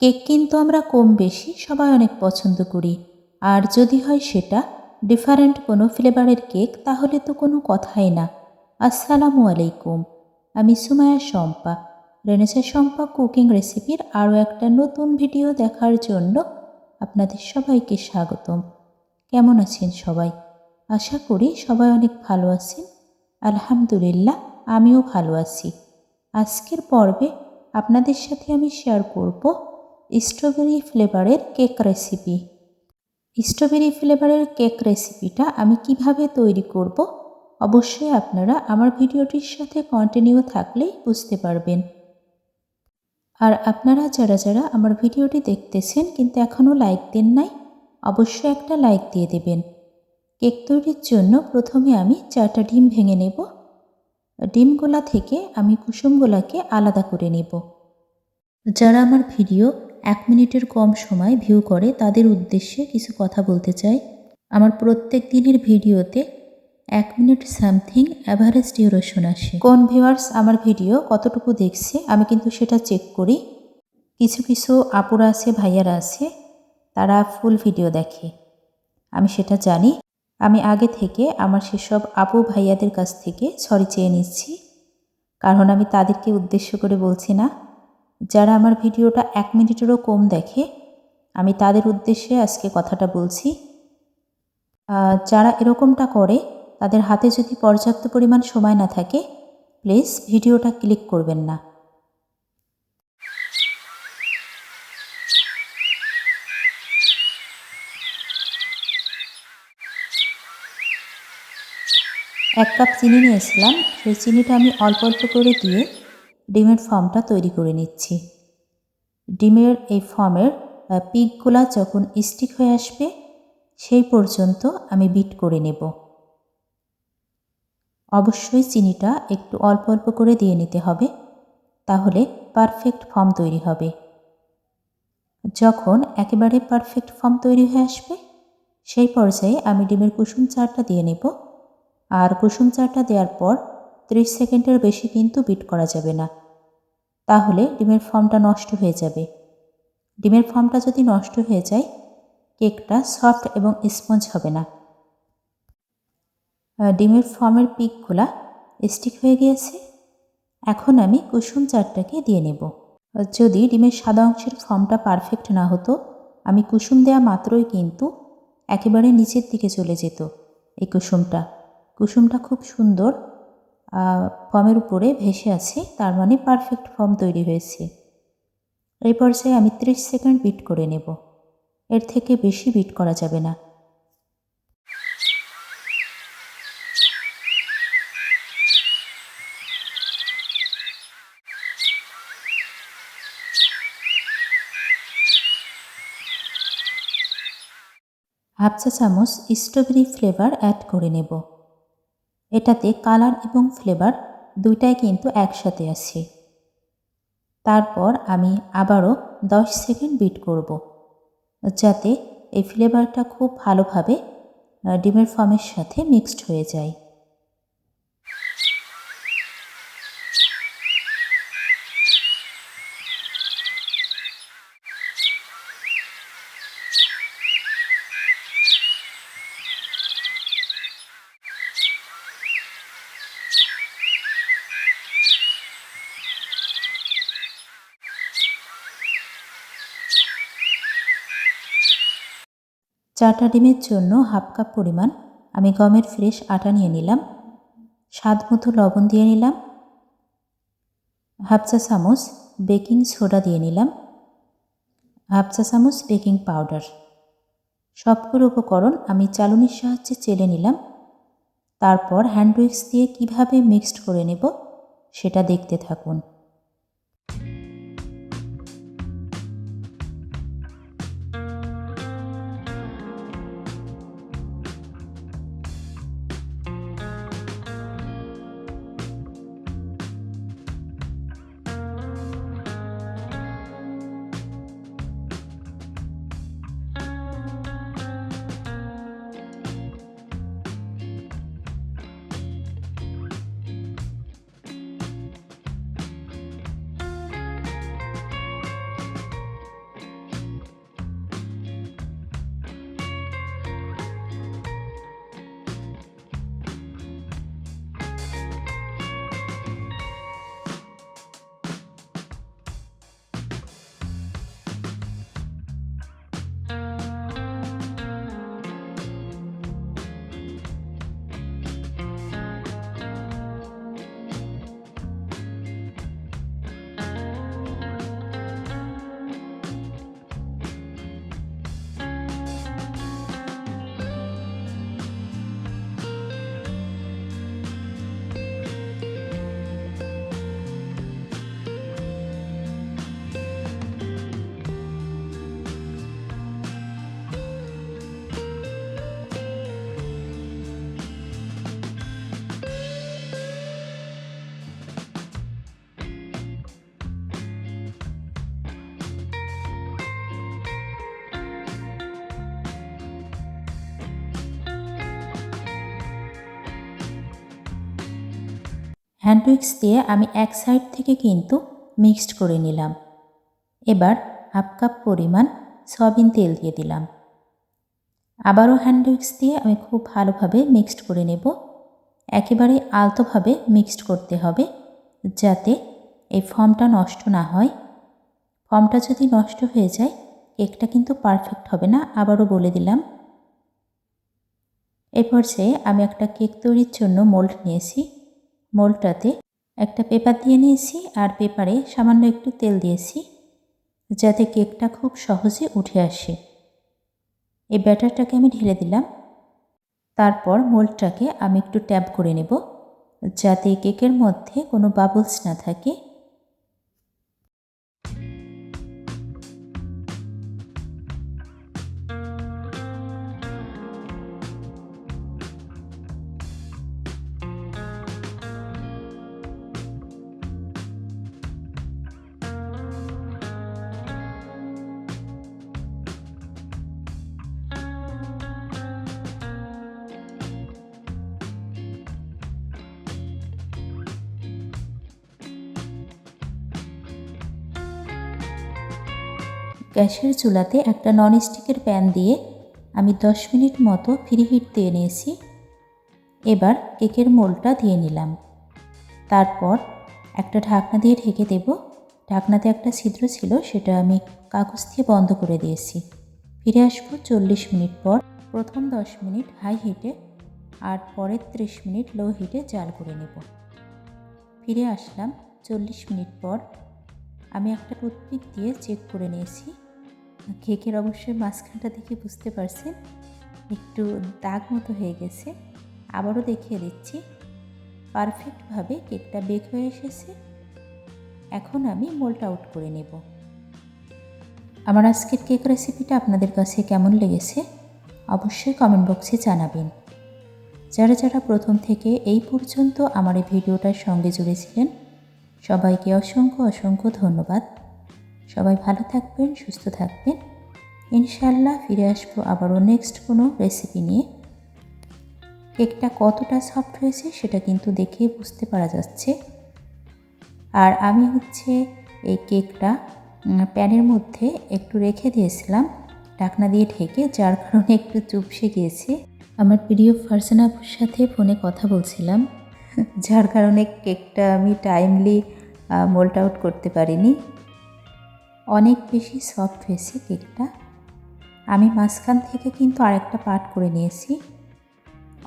Cake কিন্তু আমরা কম বেশি সবাই অনেক পছন্দ করি। আর যদি হয় সেটা ডিফারেন্ট কোনো ফ্লেভারের কেক তাহলে তো কোনো কথাই না। আসসালামু আলাইকুম, আমি সুমায়া শম্পা। রেনেসা শম্পা কুকিং রেসিপির আরও একটা নতুন ভিডিও দেখার জন্য আপনাদের সবাইকে স্বাগতম। কেমন আছেন সবাই? আশা করি সবাই অনেক ভালো আছেন। আলহামদুলিল্লাহ, আমিও ভালো আছি। আজকের পর্বে আপনাদের সাথে আমি শেয়ার করব স্ট্রবেরি ফ্লেভারের কেক রেসিপি। স্ট্রবেরি ফ্লেভারের কেক রেসিপিটা আমি কীভাবে তৈরি করব, অবশ্যই আপনারা আমার ভিডিওটির সাথে কন্টিনিউ থাকলেই বুঝতে পারবেন। আর আপনারা যারা যারা আমার ভিডিওটি দেখতেছেন কিন্তু এখনও লাইক দেন নাই, অবশ্যই একটা লাইক দিয়ে দেবেন। কেক তৈরির জন্য প্রথমে আমি চারটা ডিম ভেঙে নেব। ডিমগোলা থেকে আমি কুসুমগোলাকে আলাদা করে নেব। যারা আমার ভিডিও এক মিনিটের কম সময় ভিউ করে তাদের উদ্দেশ্যে কিছু কথা বলতে চাই। আমার প্রত্যেক দিনের ভিডিওতে এক মিনিট সামথিং অ্যাভারেজ ডিউরেশন আসে। কোন ভিউয়ার্স আমার ভিডিও কতটুকু দেখছে আমি কিন্তু সেটা চেক করি। কিছু কিছু আপুরা আছে, ভাইয়ারা আছে, তারা ফুল ভিডিও দেখে। আমি সেটা জানি। আমি আগে থেকে আমার সেসব আপু ভাইয়াদের কাছ থেকে সরি চেয়ে নিচ্ছি। কারণ আমি তাদেরকে উদ্দেশ্য করে বলছি না। যারা আমার ভিডিওটা এক মিনিটেরও কম দেখে, আমি তাদের উদ্দেশ্যে আজকে কথাটা বলছি। যারা এরকমটা করে, তাদের হাতে যদি পর্যাপ্ত পরিমাণ সময় না থাকে, প্লিজ ভিডিওটা ক্লিক করবেন না। এক কাপ চিনি নিয়েছিলাম, সেই চিনিটা আমি অল্প অল্প করে দিয়ে ডিমের ফর্মটা তৈরি করে নিচ্ছি। ডিমের এই ফর্মের পিকগুলা যখন স্টিক হয়ে আসবে, সেই পর্যন্ত আমি বিট করে নেব। অবশ্যই চিনিটা একটু অল্প অল্প করে দিয়ে নিতে হবে, তাহলে পারফেক্ট ফর্ম তৈরি হবে। যখন একেবারে পারফেক্ট ফর্ম তৈরি হয়ে আসবে, সেই পর্যায়ে আমি ডিমের কুসুম চারটা দিয়ে নেব। আর কুসুম চাটা দেওয়ার পর ত্রিশ সেকেন্ডের বেশি কিন্তু বিট করা যাবে না। তাহলে ডিমের ফর্মটা নষ্ট হয়ে যাবে। ডিমের ফর্মটা যদি নষ্ট হয়ে যায়, কেকটা সফট এবং স্পঞ্জ হবে না। ডিমের ফর্মের পিকগুলা স্টিক হয়ে গিয়েছে। এখন আমি কুসুম চারটাকে দিয়ে নেব। যদি ডিমের সাদা অংশের ফর্মটা পারফেক্ট না হতো, আমি কুসুম দেওয়া মাত্রই কিন্তু একেবারে নিচের দিকে চলে যেত। এই কুসুমটা কুসুমটা খুব সুন্দর ফর্মের উপরে ভেসে আছে, তার মানে পারফেক্ট ফর্ম তৈরি হয়েছে। এই পর্যায়ে আমি ত্রিশ সেকেন্ড বিট করে নেব। এর থেকে বেশি বিট করা যাবে না। হাফ চা চামচ স্ট্রবেরি ফ্লেভার অ্যাড করে নেব। এটাতে কালার এবং ফ্লেভার দুইটাই কিন্তু একসাথে আছে। তারপর আমি আবারও দশ সেকেন্ড বিট করব, যাতে এই ফ্লেভারটা খুব ভালোভাবে ডিমের ফর্মের সাথে মিক্সড হয়ে যায়। চারটা ডিমের জন্য হাফ কাপ পরিমাণ আমি গমের ফ্রেশ আটা নিয়ে নিলাম। স্বাদ মতো লবণ দিয়ে নিলাম। হাফ চা চামচ বেকিং সোডা দিয়ে নিলাম। হাফ চা চামচ বেকিং পাউডার। সবগুলো উপকরণ আমি চালুনির সাহায্যে চেলে নিলাম। তারপর হ্যান্ড উইক্স দিয়ে কীভাবে মিক্সড করে নেব সেটা দেখতে থাকুন। হ্যান্ড উইক্স দিয়ে আমি এক সাইড থেকে কিন্তু মিক্সড করে নিলাম। এবার হাফ কাপ পরিমাণ সয়াবিন তেল দিয়ে দিলাম। আবারও হ্যান্ড উইক্স দিয়ে আমি খুব ভালোভাবে মিক্সড করে নেব। একেবারে আলতোভাবে মিক্সড করতে হবে যাতে এই ফর্মটা নষ্ট না হয়। ফর্মটা যদি নষ্ট হয়ে যায়, কেকটা কিন্তু পারফেক্ট হবে না, আবারও বলে দিলাম। এই পর্যায়ে আমি একটা কেক তৈরির জন্য মোল্ড নিয়েছি। মোল্ডটাতে একটা পেপার দিয়ে নিয়েছি আর পেপারে সামান্য একটু তেল দিয়েছি, যাতে কেকটা খুব সহজে উঠে আসে। এই ব্যাটারটাকে আমি ঢেলে দিলাম। তারপর মোল্ডটাকে আমি একটু ট্যাপ করে নেব, যাতে কেকের মধ্যে কোনো বাবলস না থাকে। গ্যাসের চুলাতে একটা ননস্টিকের প্যান দিয়ে আমি দশ মিনিট মতো ফ্রি হিট দিয়ে নিয়েছি। এবার কেকের মোলটা দিয়ে নিলাম। তারপর একটা ঢাকনা দিয়ে ঢেকে দেব। ঢাকনাতে একটা ছিদ্র ছিল, সেটা আমি কাগজ দিয়ে বন্ধ করে দিয়েছি। ফিরে আসব চল্লিশ মিনিট পর। প্রথম দশ মিনিট হাই হিটে আর পরের ত্রিশ মিনিট লো হিটে জাল করে নেব। ফিরে আসলাম চল্লিশ মিনিট পর। আমি একটা টুথপিক দিয়ে চেক করে নিয়েছি। কেকের অবশ্যই মাঝখানটা দেখে বুঝতে পারছেন। একটু দাগ মতো হয়ে গেছে। আবারও দেখিয়ে দিচ্ছি। পারফেক্টভাবে কেকটা বেক হয়ে এসেছে। এখন আমি মোল্ট আউট করে নেব। আমার আজকের কেক রেসিপিটা আপনাদের কাছে কেমন লেগেছে? অবশ্যই কমেন্ট বক্সে জানাবেন। যারা যারা প্রথম থেকে এই পর্যন্ত আমার এই ভিডিওটার সঙ্গে জুড়েছিলেন সবাইকে অসংখ্য অসংখ্য ধন্যবাদ। সবাই ভালো থাকবেন, সুস্থ থাকবেন। ইনশাল্লাহ ফিরে আসব আবারও নেক্সট কোনো রেসিপি নিয়ে। কেকটা কতটা সফট হয়েছে সেটা কিন্তু দেখে বুঝতে পারা যাচ্ছে। আর আমি হচ্ছে এই কেকটা প্যানের মধ্যে একটু রেখে দিয়েছিলাম, ঢাকনা দিয়ে ঢেকে, যার কারণে একটু চুপসে গিয়েছে। আমার প্রিয় ফারজানাপুর সাথে ফোনে কথা বলছিলাম, যার কারণে কেকটা আমি টাইমলি মোল্ট আউট করতে পারিনি। অনেক বেশি সফট হয়েছে কেকটা। আমি মাঝখান থেকে কিন্তু আরেকটা পার্ট করে নিয়েছি।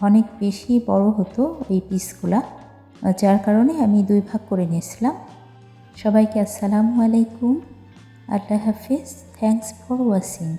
অনেক বেশি বড় হতো এই পিসগুলা যার কারণে আমি দুই ভাগ করে নিয়েছিলাম। সবাইকে আসসালামু আলাইকুম, আল্লাহ হাফিজ থ্যাংকস ফর ওয়াচিং